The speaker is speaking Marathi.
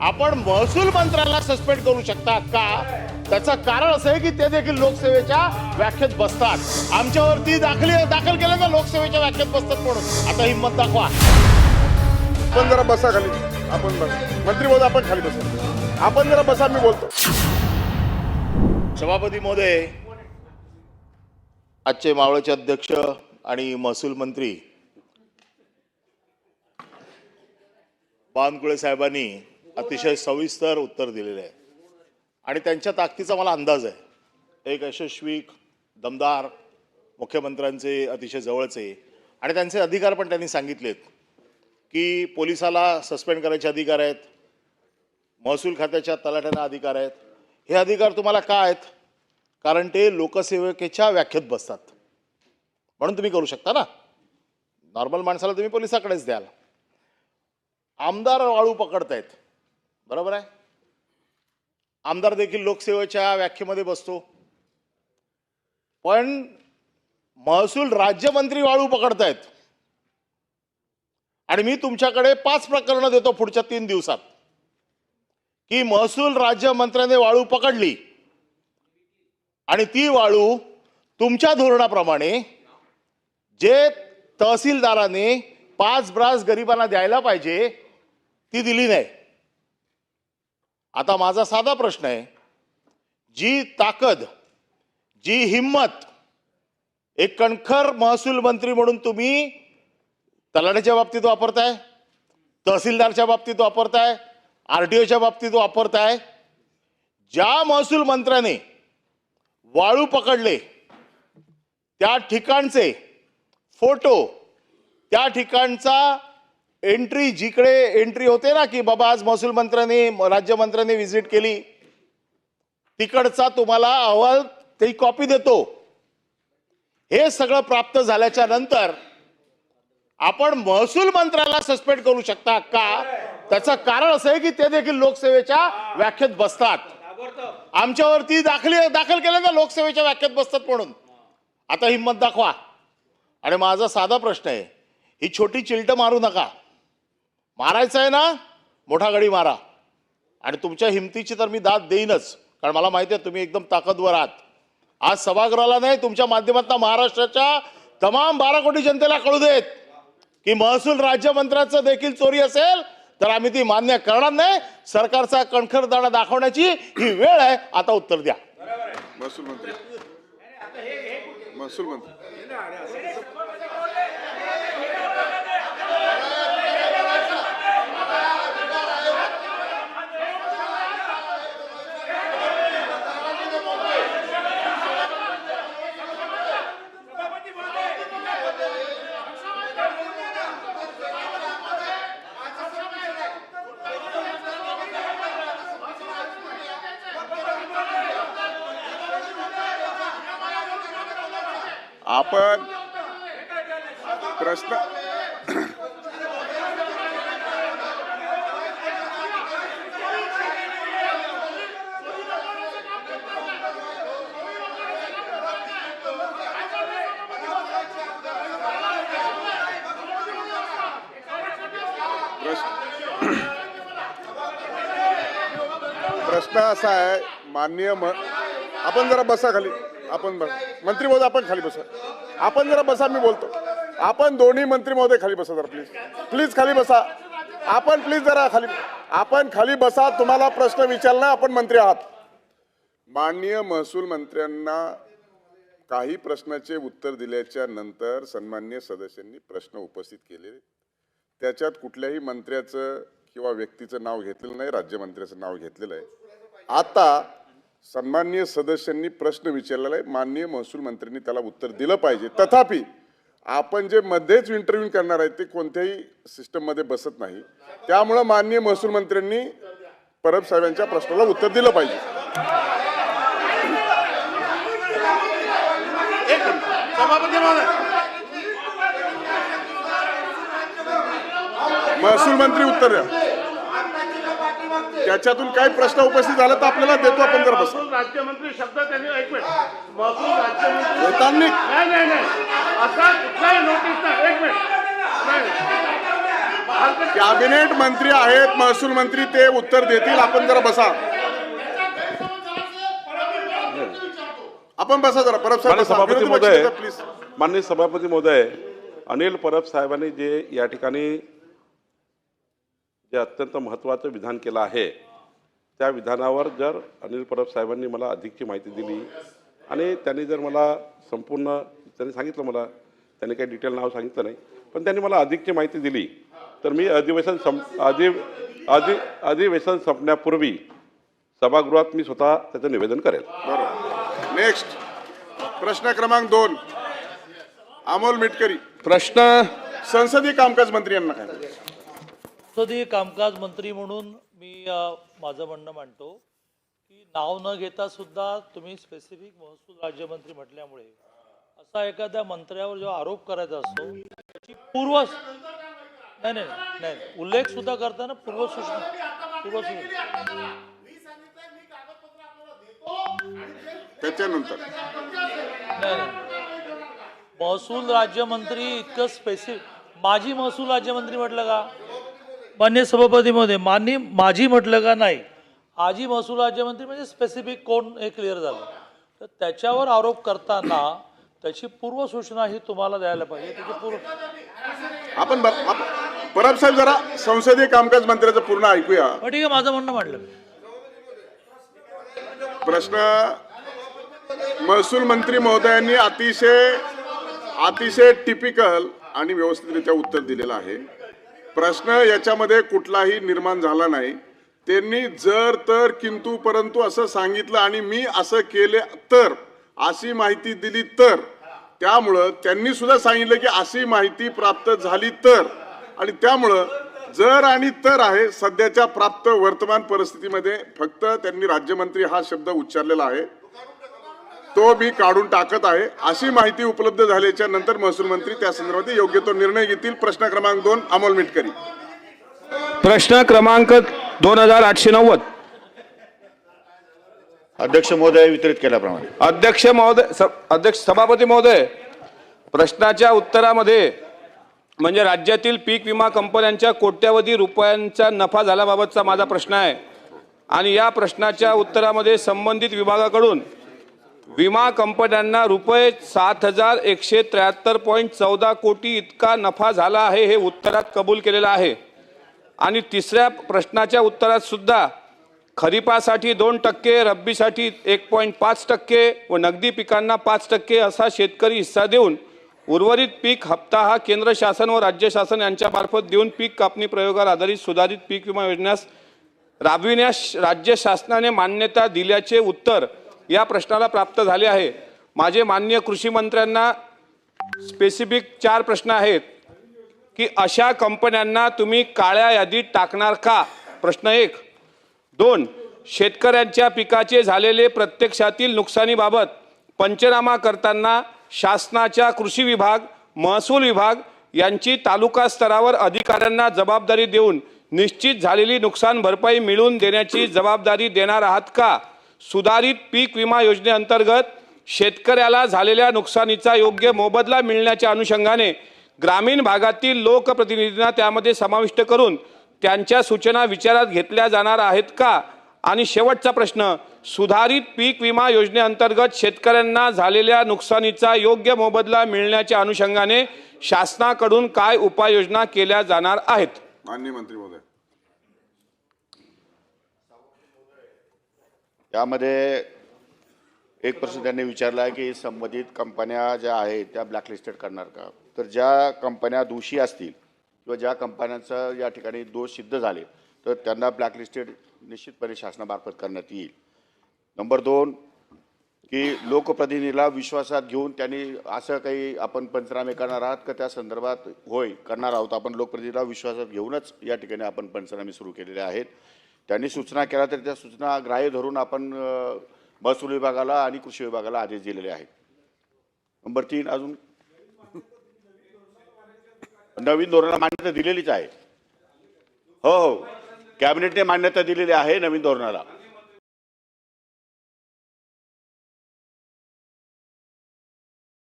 आपण महसूल मंत्र्याला सस्पेंड करू शकता का? त्याचं कारण असं आहे की ते देखील लोकसेवेच्या व्याख्येत बसतात. आमच्यावरती दाखल दाखल केलं तर लोकसेवेच्या व्याख्येत बसतात म्हणून? आता हिंमत दाखवा. आपण जरा बसा खाली. आपण बस. मंत्री महोदय आपण खाली बसा. आपण जरा बसा मी बोलतो. सभापती महोदय आजचे मावळचे अध्यक्ष आणि महसूल मंत्री बावनकुळे साहेबांनी अतिशय सविस्तर उत्तर दिलेले आहे. आणि त्यांच्या ताकदीचा मला अंदाज आहे. एक यशस्वी दमदार मुख्यमंत्र्यांचे अतिशय जवळचे आणि त्यांचे अधिकार पण त्यांनी सांगितलेत की पोलिसाला सस्पेंड करायचे अधिकार आहेत महसूल खात्याच्या तलाठ्यांना अधिकार आहेत. हे अधिकार तुम्हाला का आहेत? कारण ते लोकसेवकेच्या व्याख्येत बसतात. म्हणून तुम्ही करू शकता ना? नॉर्मल माणसाला तुम्ही पोलिसाकडेच द्याल. आमदार वाळू पकडतायत. बरोबर आहे? आमदार देखील लोकसेवेच्या व्याख्येमध्ये बसतो. पण महसूल राज्यमंत्री वाळू पकडतायत. आणि मी तुमच्याकडे पाच प्रकरणं देतो पुढच्या तीन दिवसात. की महसूल राज्यमंत्र्याने वाळू पकडली. आणि ती वाळू तुमच्या धोरणाप्रमाणे जे तहसीलदाराने पाच ब्रास गरिबांना द्यायला पाहिजे ती दिली नाही. आता माझा साधा प्रश्न आहे. जी ताकद जी हिंमत एक कणखर महसूल मंत्री म्हणून तुम्ही तलाट्याच्या बाबतीत वापरताय तहसीलदारच्या बाबतीत वापरताय आर टी ओच्या बाबतीत वापरताय ज्या महसूल मंत्र्याने वाळू पकडले त्या ठिकाणचे फोटो त्या ठिकाणचा एंट्री जिकडे एंट्री होते ना की बाबा आज महसूल मंत्र्यांनी राज्यमंत्र्यांनी व्हिजिट केली तिकडचा तुम्हाला अहवाल ते कॉपी देतो. हे सगळं प्राप्त झाल्याच्यानंतर आपण महसूल मंत्र्याला सस्पेंड करू शकता का? त्याचं कारण असं आहे की ते देखील लोकसेवेच्या व्याख्येत बसतात. आमच्यावरती दाखल दाखल केलं ना लोकसेवेच्या व्याख्येत बसतात म्हणून. आता हिंमत दाखवा. आणि माझा साधा प्रश्न आहे ही छोटी चिलट मारू नका. मारायचं आहे ना मोठा गडी मारा. आणि तुमच्या हिमतीची तर मी दाद देईनच कारण मला माहिती आहे तुम्ही एकदम ताकदवर आहात. आज सभागृहाला नाही तुमच्या माध्यमातून महाराष्ट्राच्या तमाम बारा कोटी जनतेला कळू देत की महसूल राज्यमंत्र्याचं देखील चोरी असेल तर आम्ही ती मान्य करणार नाही. सरकारचा कणखर दाणा दाखवण्याची ही वेळ आहे. आता उत्तर द्या. महसूल मंत्री. महसूल मंत्री. आपण प्रश्न प्रश्न प्रश्न असा आहे माननीय आपण जरा बसा खाली. आपण बस. मंत्री बोध आपण खाली बसा. आपण जरा बसा मी बोलतो. आपण दोन्ही मंत्री महोदय खाली बसा जरा प्लीज प्लीज खाली बसा. आपण प्लीज जरा खाली आपण खाली बसा. तुम्हाला प्रश्न विचारला आपण मंत्री आहात. माननीय महसूल मंत्र्यांना काही प्रश्नाचे उत्तर दिल्याच्या नंतर सन्मान्य सदस्यांनी प्रश्न उपस्थित केले. त्याच्यात कुठल्याही मंत्र्याचं किंवा व्यक्तीचं नाव घेतलेलं नाही राज्यमंत्र्याचं नाव घेतलेलं आहे. आता सन्माननीय सदस्यांनी प्रश्न विचारलेला आहे. माननीय महसूल मंत्र्यांनी त्याला उत्तर दिलं पाहिजे. तथापि आपण जे मध्येच इंटरव्ह्यू करणार आहे ते कोणत्याही सिस्टममध्ये बसत नाही. त्यामुळं माननीय महसूल मंत्र्यांनी परब साहेबांच्या प्रश्नाला उत्तर दिलं पाहिजे. महसूल मंत्री उत्तर द्या. त्याच्यातून काही प्रश्न उपस्थित झाला तर आपल्याला देतो आपण जर बस. राज्यमंत्री शब्द त्यांनी एक मिनिट महसूल राज्यमंत्री नाही नाही नाही. असा कुठलाही नोटीस नाही. एक मिनिट कॅबिनेट मंत्री आहेत महसूल मंत्री ते उत्तर देतील. आपण जरा बसा. आपण बसा जरा. परब साहेब. सभापती महोदय माननीय सभापती महोदय अनिल परब साहेबांनी जे या ठिकाणी जे अत्यंत महत्त्वाचं विधान केलं आहे त्या विधानावर जर अनिल परब साहेबांनी मला अधिकची माहिती दिली आणि त्यांनी जर मला संपूर्ण त्यांनी सांगितलं मला त्यांनी काही डिटेल नाव सांगितलं नाही पण त्यांनी मला अधिकची माहिती दिली तर मी अधिवेशन संप अधि अधि अधिवेशन संपण्यापूर्वी सभागृहात मी स्वतः त्याचं निवेदन करेल. बरोबर. नेक्स्ट प्रश्न क्रमांक दोन. अमोल मिटकरी. प्रश्न. संसदीय कामकाज मंत्री यांना काय? संसदीय कामकाज मंत्री म्हणून मी माझं म्हणणं मांडतो की नाव न घेता सुद्धा तुम्ही स्पेसिफिक महसूल राज्यमंत्री म्हटल्यामुळे असा एखाद्या मंत्र्यावर जेव्हा आरोप करायचा असतो त्याची पूर्व नाही नाही नाही उल्लेख सुद्धा करताना पूर्वसूचना पूर्वसूचना त्याच्यानंतर. महसूल राज्यमंत्री इतकं स्पेसिफिक माजी महसूल राज्यमंत्री म्हटलं का? मान्य सभापती मध्ये मान्य माजी म्हटलं का नाही आजी महसूल राज्यमंत्री म्हणजे स्पेसिफिक कोण हे क्लिअर झालं. तर त्याच्यावर आरोप करताना त्याची पूर्वसूचना ही तुम्हाला द्यायला पाहिजे. त्याची पूर्व आपण परब साहेब जरा संसदीय कामकाज मंत्र्याचं पूर्ण ऐकूया. ठीक आहे माझं म्हणणं मांडलं. प्रश्न महसूल मंत्री महोदयांनी अतिशय अतिशय टिपिकल आणि व्यवस्थितरित्या उत्तर दिलेलं आहे. प्रश्न याच्यामध्ये कुठलाही निर्माण झाला नाही. त्यांनी जर तर किंतु परंतु असं सांगितलं आणि मी असं केले तर अशी माहिती दिली तर त्यामुळं त्यांनी सुद्धा सांगितलं की अशी माहिती प्राप्त झाली तर. आणि त्यामुळं जर आणि तर आहे सध्याच्या प्राप्त वर्तमान परिस्थितीमध्ये फक्त त्यांनी राज्यमंत्री हा शब्द उच्चारलेला आहे. तो मी काढून टाकत आहे. अशी माहिती उपलब्ध झाल्याच्यानंतर महसूल मंत्री त्या संदर्भात योग्य तो निर्णय घेतील. प्रश्न क्रमांक दोन अमोल मिटकरी. प्रश्न क्रमांक दोन हजार आठशे नव्वद. अध्यक्ष महोदय वितरित केल्याप्रमाणे. अध्यक्ष महोदय स- अध्यक्ष सभापती महोदय प्रश्नाच्या उत्तरामध्ये म्हणजे राज्यातील पीक विमा कंपन्यांच्या कोट्यवधी रुपयांचा नफा झाल्याबाबतचा माझा प्रश्न आहे. आणि या प्रश्नाच्या उत्तरामध्ये संबंधित विभागाकडून विमा कंपन्यांना रुपये सात हजार एकशे त्र्याहत्तर पॉईंट चौदा कोटी इतका नफा झाला आहे हे उत्तरात कबूल केलेलं आहे. आणि तिसऱ्या प्रश्नाच्या उत्तरात सुद्धा खरीपासाठी दोन टक्के रब्बीसाठी एक पॉईंट पाच टक्के व नगदी पिकांना पाच टक्के असा शेतकरी हिस्सा देऊन उर्वरित पीक हप्ता हा केंद्र शासन व राज्य शासन यांच्यामार्फत देऊन पीक कापणी प्रयोगावर आधारित सुधारित पीक विमा योजनेस राबविण्यास राज्य शासनाने मान्यता दिल्याचे उत्तर या प्रश्नाला प्राप्त झाले आहे. माझे मान्य कृषी मंत्र्यांना स्पेसिफिक चार प्रश्न आहेत. की अशा कंपन्यांना तुम्ही काळ्या यादीत टाकणार का? प्रश्न एक. दोन. शेतकऱ्यांच्या पिकाचे झालेले प्रत्यक्षातील नुकसानीबाबत पंचनामा करताना शासनाच्या कृषी विभाग महसूल विभाग यांची तालुका स्तरावर अधिकाऱ्यांना जबाबदारी देऊन निश्चित झालेली नुकसान भरपाई मिळवून देण्याची जबाबदारी देणार आहात का? सुधारित पीक विमा योजनेअंतर्गत शेतकऱ्याला झालेल्या नुकसानीचा योग्य मोबदला मिळण्याच्या अनुषंगाने ग्रामीण भागातील लोकप्रतिनिधींना त्यामध्ये समाविष्ट करून त्यांच्या सूचना विचारात घेतल्या जाणार आहेत का? आणि शेवटचा प्रश्न सुधारित पीक विमा योजनेअंतर्गत शेतकऱ्यांना झालेल्या नुकसानीचा योग्य मोबदला मिळण्याच्या अनुषंगाने शासनाकडून काय उपाययोजना केल्या जाणार आहेत? मान्य मंत्री महोदय. यामध्ये एक प्रश्न त्यांनी विचारला आहे की संबंधित कंपन्या ज्या आहेत त्या ब्लॅकलिस्टेड करणार का? तर ज्या कंपन्या दोषी असतील किंवा ज्या कंपन्यांचा या ठिकाणी दोष सिद्ध झाले तर त्यांना ब्लॅकलिस्टेड निश्चितपणे शासनामार्फत करण्यात येईल. नंबर दोन की लोकप्रतिनिधीला विश्वासात घेऊन त्यांनी असं काही आपण पंचनामे करणार आहात का? त्या संदर्भात होय करणार आहोत. आपण लोकप्रतिनिधीला विश्वासात घेऊनच या ठिकाणी आपण पंचनामे सुरू केलेले आहेत. त्यांनी सूचना केल्या तर त्या सूचना ग्राह्य धरून आपण महसूल विभागाला आणि कृषी विभागाला आदेश दिलेले आहेत. नंबर तीन अजून? नवीन धोरणाला मान्यता दिलेलीच आहे. हो हो. कॅबिनेटने मान्यता दिलेली आहे नवीन धोरणाला.